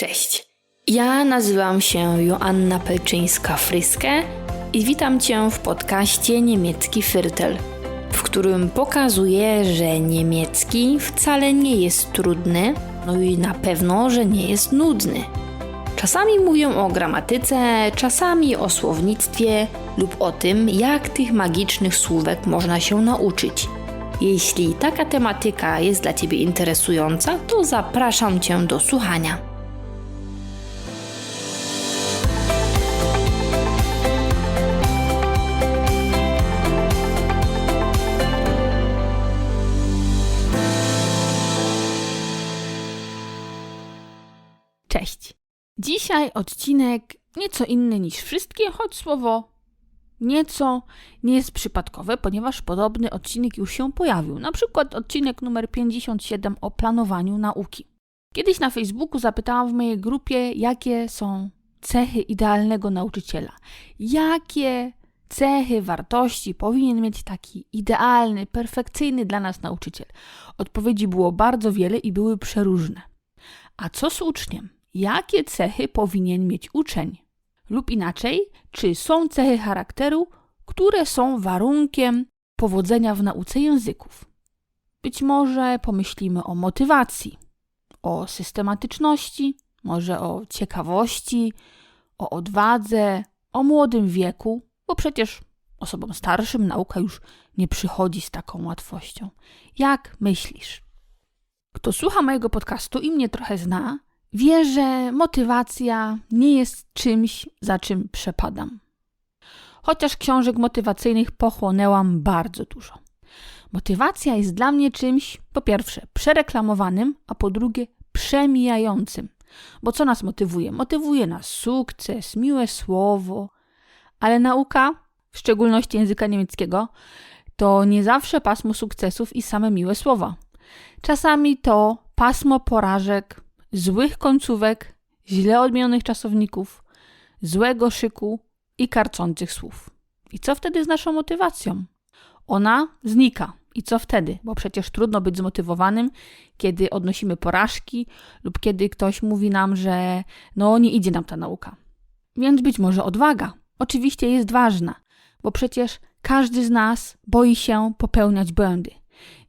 Cześć. Ja nazywam się Joanna Pelczyńska-Fryskę i witam Cię w podcaście Niemiecki Firtel, w którym pokazuję, że niemiecki wcale nie jest trudny, no i na pewno, że nie jest nudny. Czasami mówię o gramatyce, czasami o słownictwie lub o tym, jak tych magicznych słówek można się nauczyć. Jeśli taka tematyka jest dla Ciebie interesująca, to zapraszam Cię do słuchania. Cześć. Dzisiaj odcinek nieco inny niż wszystkie, choć słowo nieco nie jest przypadkowe, ponieważ podobny odcinek już się pojawił. Na przykład odcinek numer 57 o planowaniu nauki. Kiedyś na Facebooku zapytałam w mojej grupie, jakie są cechy idealnego nauczyciela. Jakie cechy, wartości powinien mieć taki idealny, perfekcyjny dla nas nauczyciel? Odpowiedzi było bardzo wiele i były przeróżne. A co z uczniem? Jakie cechy powinien mieć uczeń? Lub inaczej, czy są cechy charakteru, które są warunkiem powodzenia w nauce języków? Być może pomyślimy o motywacji, o systematyczności, może o ciekawości, o odwadze, o młodym wieku, bo przecież osobom starszym nauka już nie przychodzi z taką łatwością. Jak myślisz? Kto słucha mojego podcastu i mnie trochę zna, wie, że motywacja nie jest czymś, za czym przepadam. Chociaż książek motywacyjnych pochłonęłam bardzo dużo. Motywacja jest dla mnie czymś, po pierwsze, przereklamowanym, a po drugie, przemijającym. Bo co nas motywuje? Motywuje nas sukces, miłe słowo, ale nauka, w szczególności języka niemieckiego, to nie zawsze pasmo sukcesów i same miłe słowa. Czasami to pasmo porażek, złych końcówek, źle odmienionych czasowników, złego szyku i karcących słów. I co wtedy z naszą motywacją? Ona znika. I co wtedy? Bo przecież trudno być zmotywowanym, kiedy odnosimy porażki lub kiedy ktoś mówi nam, że no nie idzie nam ta nauka. Więc być może odwaga. Oczywiście jest ważna, bo przecież każdy z nas boi się popełniać błędy.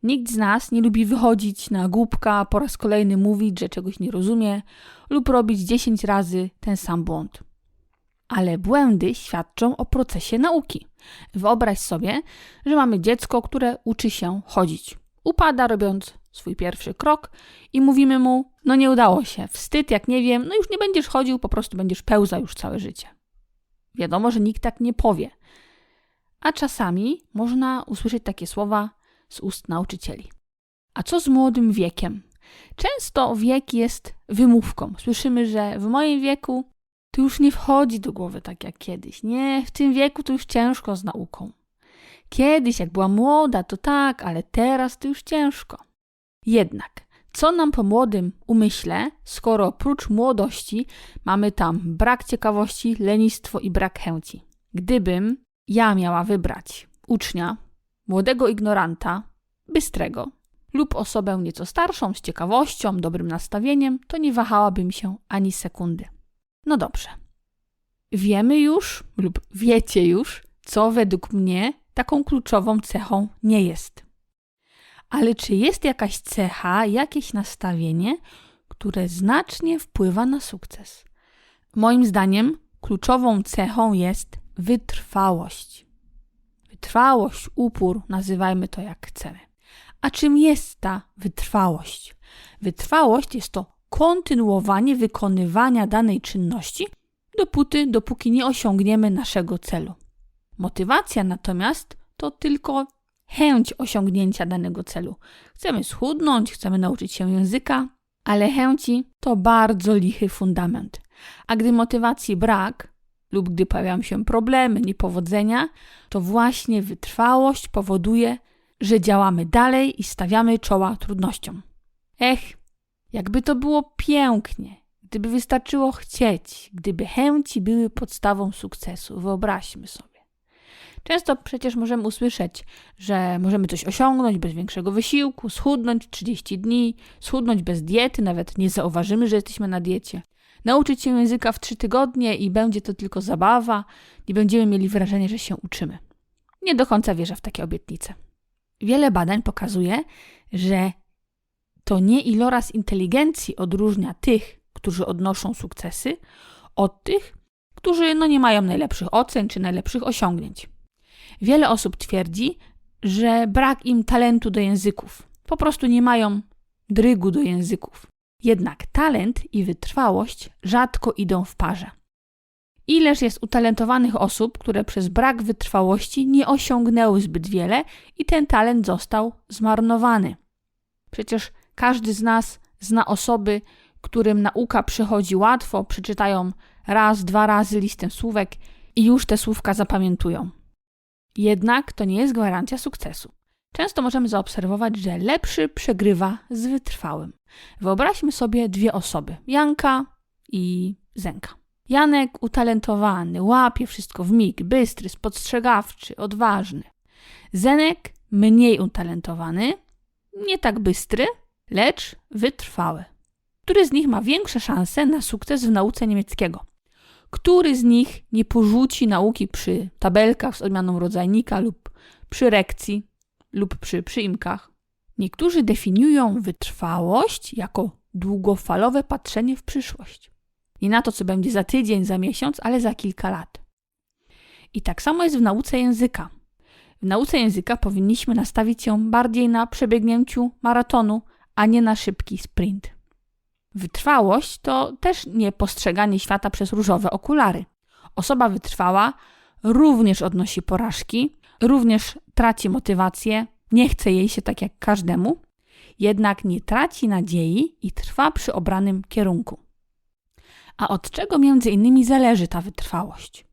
Nikt z nas nie lubi wychodzić na głupka, po raz kolejny mówić, że czegoś nie rozumie lub robić 10 razy ten sam błąd. Ale błędy świadczą o procesie nauki. Wyobraź sobie, że mamy dziecko, które uczy się chodzić. Upada robiąc swój pierwszy krok i mówimy mu: No nie udało się, wstyd, jak nie wiem, no już nie będziesz chodził, po prostu będziesz pełzał już całe życie. Wiadomo, że nikt tak nie powie. A czasami można usłyszeć takie słowa: z ust nauczycieli. A co z młodym wiekiem? Często wiek jest wymówką. Słyszymy, że w moim wieku to już nie wchodzi do głowy tak jak kiedyś. Nie, w tym wieku to już ciężko z nauką. Kiedyś, jak była młoda, to tak, ale teraz to już ciężko. Jednak, co nam po młodym umyśle, skoro oprócz młodości mamy tam brak ciekawości, lenistwo i brak chęci? Gdybym ja miała wybrać ucznia, młodego ignoranta, bystrego lub osobę nieco starszą, z ciekawością, dobrym nastawieniem, to nie wahałabym się ani sekundy. No dobrze. Wiemy już lub wiecie już, co według mnie taką kluczową cechą nie jest. Ale czy jest jakaś cecha, jakieś nastawienie, które znacznie wpływa na sukces? Moim zdaniem kluczową cechą jest wytrwałość. Wytrwałość, upór, nazywajmy to jak chcemy. A czym jest ta wytrwałość? Wytrwałość jest to kontynuowanie wykonywania danej czynności, dopóty, dopóki nie osiągniemy naszego celu. Motywacja natomiast to tylko chęć osiągnięcia danego celu. Chcemy schudnąć, chcemy nauczyć się języka, ale chęci to bardzo lichy fundament. A gdy motywacji brak, lub gdy pojawiają się problemy, niepowodzenia, to właśnie wytrwałość powoduje, że działamy dalej i stawiamy czoła trudnościom. Ech, jakby to było pięknie, gdyby wystarczyło chcieć, gdyby chęci były podstawą sukcesu. Wyobraźmy sobie. Często przecież możemy usłyszeć, że możemy coś osiągnąć bez większego wysiłku, schudnąć 30 dni, schudnąć bez diety, nawet nie zauważymy, że jesteśmy na diecie. Nauczyć się języka w trzy tygodnie i będzie to tylko zabawa, nie będziemy mieli wrażenia, że się uczymy. Nie do końca wierzę w takie obietnice. Wiele badań pokazuje, że to nie iloraz inteligencji odróżnia tych, którzy odnoszą sukcesy, od tych, którzy no nie mają najlepszych ocen czy najlepszych osiągnięć. Wiele osób twierdzi, że brak im talentu do języków. Po prostu nie mają drygu do języków. Jednak talent i wytrwałość rzadko idą w parze. Ileż jest utalentowanych osób, które przez brak wytrwałości nie osiągnęły zbyt wiele i ten talent został zmarnowany. Przecież każdy z nas zna osoby, którym nauka przychodzi łatwo, przeczytają raz, dwa razy listę słówek i już te słówka zapamiętują. Jednak to nie jest gwarancja sukcesu. Często możemy zaobserwować, że lepszy przegrywa z wytrwałym. Wyobraźmy sobie dwie osoby: Janka i Zenka. Janek utalentowany, łapie wszystko w mig, bystry, spostrzegawczy, odważny. Zenek mniej utalentowany, nie tak bystry, lecz wytrwały. Który z nich ma większe szanse na sukces w nauce niemieckiego? Który z nich nie porzuci nauki przy tabelkach z odmianą rodzajnika lub przy rekcji lub przy przyimkach? Niektórzy definiują wytrwałość jako długofalowe patrzenie w przyszłość. Nie na to, co będzie za tydzień, za miesiąc, ale za kilka lat. I tak samo jest w nauce języka. W nauce języka powinniśmy nastawić się bardziej na przebiegnięciu maratonu, a nie na szybki sprint. Wytrwałość to też nie postrzeganie świata przez różowe okulary. Osoba wytrwała również odnosi porażki, również traci motywację, nie chce jej się tak jak każdemu, jednak nie traci nadziei i trwa przy obranym kierunku. A od czego między innymi zależy ta wytrwałość?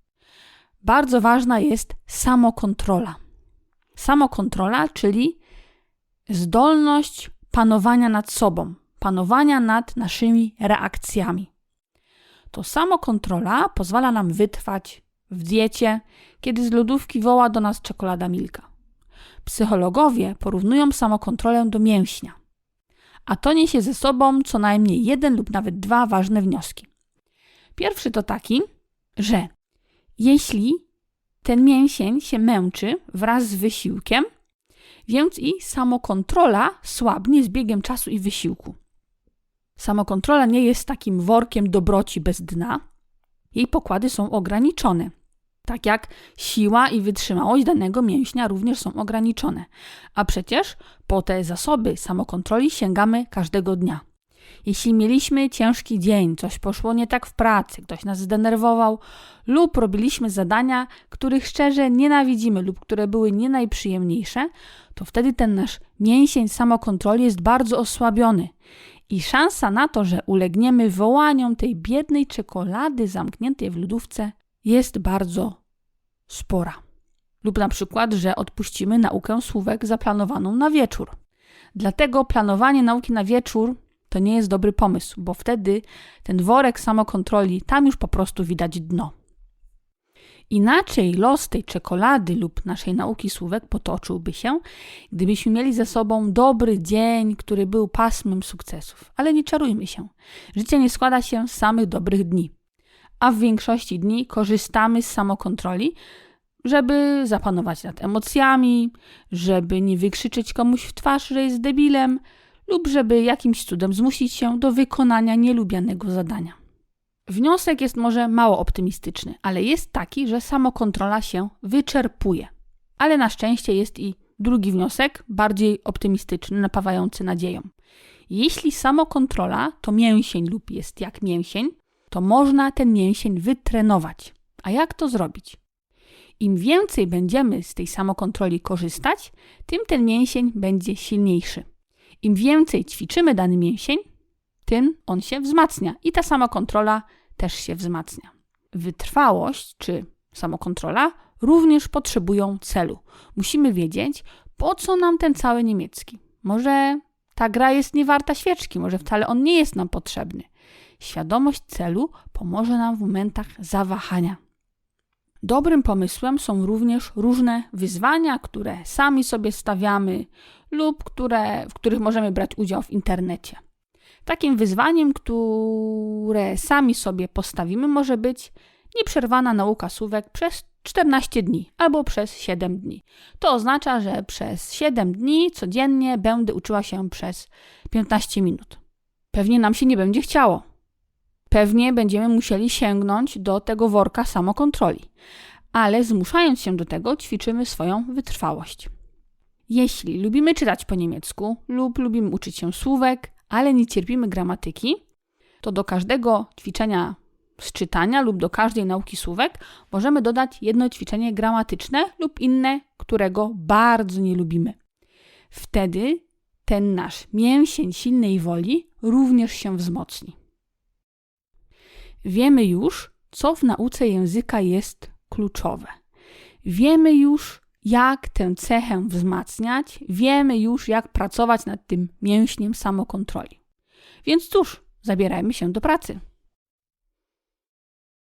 Bardzo ważna jest samokontrola. Samokontrola, czyli zdolność panowania nad sobą, panowania nad naszymi reakcjami. To samokontrola pozwala nam wytrwać w diecie, kiedy z lodówki woła do nas czekolada Milka. Psychologowie porównują samokontrolę do mięśnia, a to niesie ze sobą co najmniej jeden lub nawet dwa ważne wnioski. Pierwszy to taki, że jeśli ten mięsień się męczy wraz z wysiłkiem, więc i samokontrola słabnie z biegiem czasu i wysiłku. Samokontrola nie jest takim workiem dobroci bez dna. Jej pokłady są ograniczone. Tak jak siła i wytrzymałość danego mięśnia również są ograniczone. A przecież po te zasoby samokontroli sięgamy każdego dnia. Jeśli mieliśmy ciężki dzień, coś poszło nie tak w pracy, ktoś nas zdenerwował, lub robiliśmy zadania, których szczerze nienawidzimy lub które były nie najprzyjemniejsze, to wtedy ten nasz mięsień samokontroli jest bardzo osłabiony. I szansa na to, że ulegniemy wołaniom tej biednej czekolady zamkniętej w lodówce, jest bardzo spora. Lub na przykład, że odpuścimy naukę słówek zaplanowaną na wieczór. Dlatego planowanie nauki na wieczór to nie jest dobry pomysł, bo wtedy ten worek samokontroli, tam już po prostu widać dno. Inaczej los tej czekolady lub naszej nauki słówek potoczyłby się, gdybyśmy mieli ze sobą dobry dzień, który był pasmem sukcesów. Ale nie czarujmy się. Życie nie składa się z samych dobrych dni. A w większości dni korzystamy z samokontroli, żeby zapanować nad emocjami, żeby nie wykrzyczeć komuś w twarz, że jest debilem, lub żeby jakimś cudem zmusić się do wykonania nielubianego zadania. Wniosek jest może mało optymistyczny, ale jest taki, że samokontrola się wyczerpuje. Ale na szczęście jest i drugi wniosek, bardziej optymistyczny, napawający nadzieją. Jeśli samokontrola to mięsień lub jest jak mięsień, to można ten mięsień wytrenować. A jak to zrobić? Im więcej będziemy z tej samokontroli korzystać, tym ten mięsień będzie silniejszy. Im więcej ćwiczymy dany mięsień, tym on się wzmacnia i ta samokontrola też się wzmacnia. Wytrwałość czy samokontrola również potrzebują celu. Musimy wiedzieć, po co nam ten cały niemiecki. Może ta gra jest niewarta świeczki, może wcale on nie jest nam potrzebny. Świadomość celu pomoże nam w momentach zawahania. Dobrym pomysłem są również różne wyzwania, które sami sobie stawiamy lub które, w których możemy brać udział w internecie. Takim wyzwaniem, które sami sobie postawimy, może być nieprzerwana nauka słówek przez 14 dni albo przez 7 dni. To oznacza, że przez 7 dni codziennie będę uczyła się przez 15 minut. Pewnie nam się nie będzie chciało. Pewnie będziemy musieli sięgnąć do tego worka samokontroli, ale zmuszając się do tego, ćwiczymy swoją wytrwałość. Jeśli lubimy czytać po niemiecku lub lubimy uczyć się słówek, ale nie cierpimy gramatyki, to do każdego ćwiczenia z czytania lub do każdej nauki słówek możemy dodać jedno ćwiczenie gramatyczne lub inne, którego bardzo nie lubimy. Wtedy ten nasz mięsień silnej woli również się wzmocni. Wiemy już, co w nauce języka jest kluczowe. Wiemy już, jak tę cechę wzmacniać, wiemy już, jak pracować nad tym mięśniem samokontroli. Więc cóż, zabierajmy się do pracy.